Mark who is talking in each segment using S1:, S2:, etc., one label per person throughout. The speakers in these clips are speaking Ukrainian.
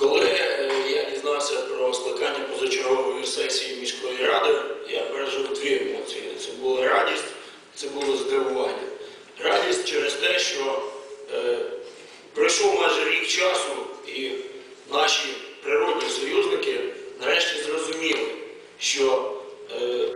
S1: Коли е, я дізнався про скликання позачергової сесії міської ради, я пережив дві емоції. Це була радість, це було здивування. Радість через те, що е, пройшов майже рік часу, і наші природні союзники нарешті зрозуміли, що е,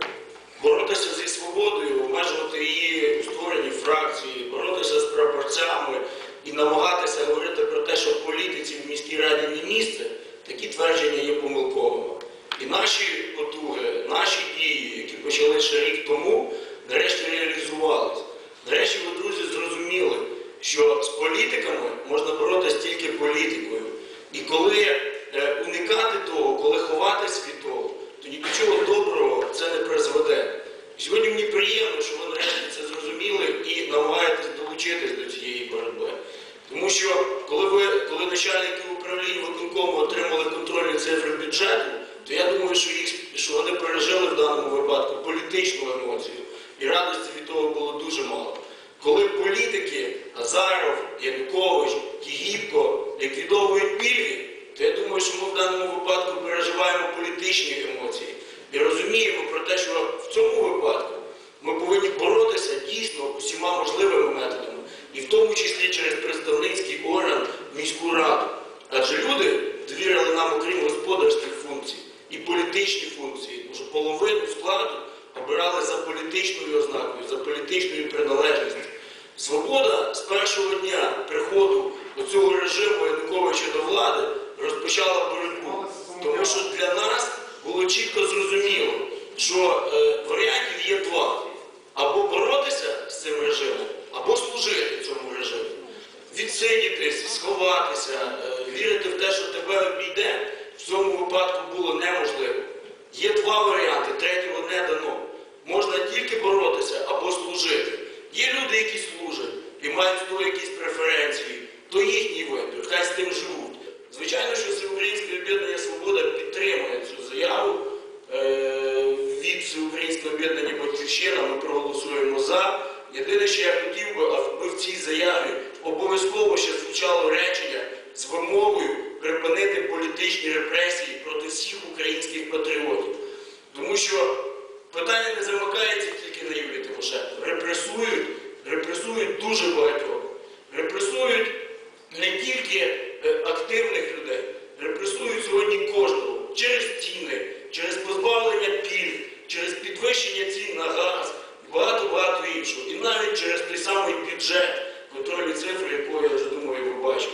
S1: боротися зі свободою, обмежувати її у створенні фракції, боротися з прапорцями і намагатися говорити про те, що політиці в міській раді не місце, такі твердження є помилковими. І наші потуги, наші дії, які почали ще рік тому, нарешті реалізувались. Нарешті ви, друзі, зрозуміли, що з політиками можна боротися тільки політикою. І коли е, уникати того, коли ховатись від того, то ні до чого доброго це не призведе. Сьогодні мені приємно, що ви нарешті це зрозуміли і намагаєтесь долучитись до цієї боротьби. Тому що коли ви, коли начальники управління виконкому отримали контрольні цифри бюджету, що їх що вони пережили в даному випадку політичну емоцію. І радості від того було дуже мало. Коли політики Азаров, Янукович, Тігіпко ліквідовують пільги, то я думаю, що ми в даному випадку переживаємо політичні емоції і розуміємо про те, що в цьому випадку ми повинні боротися дійсно усіма можливими методами, і в тому числі через представницький орган половину складу обирали за політичною ознакою, за політичною приналежністю. Свобода з першого дня приходу цього режиму Януковича до влади розпочала боротьбу. Тому що для нас було чітко зрозуміло, що е, варіантів є два: або боротися з цим режимом, або служити цьому режиму. Відсидітись, сховатися, е, вірити в те, що тебе обійде, в цьому випадку було неможливо. Є два варіанти, третього не дано. Можна тільки боротися або служити. Є люди, які служать і мають з якісь преференції, то їхній вибір, хай з тим живуть. Звичайно, що Всеукраїнське об'єднання Свобода підтримує цю заяву. Е, Від Всеукраїнського об'єднання Батьківщина ми проголосуємо за. Єдине, що я хотів би, аби в цій заяві обов'язково ще звучало припинити політичні репресії проти всіх українських патріотів. Тому що питання не замикається тільки на Юлії Тимошенко. Репресують, репресують дуже багатьох. Репресують не тільки е, активних людей, репресують сьогодні кожного через ціни, через позбавлення пільг, через підвищення цін на газ і багато-багато іншого. І навіть через той самий бюджет, контролі цифри, якої я вже думаю, ви бачите.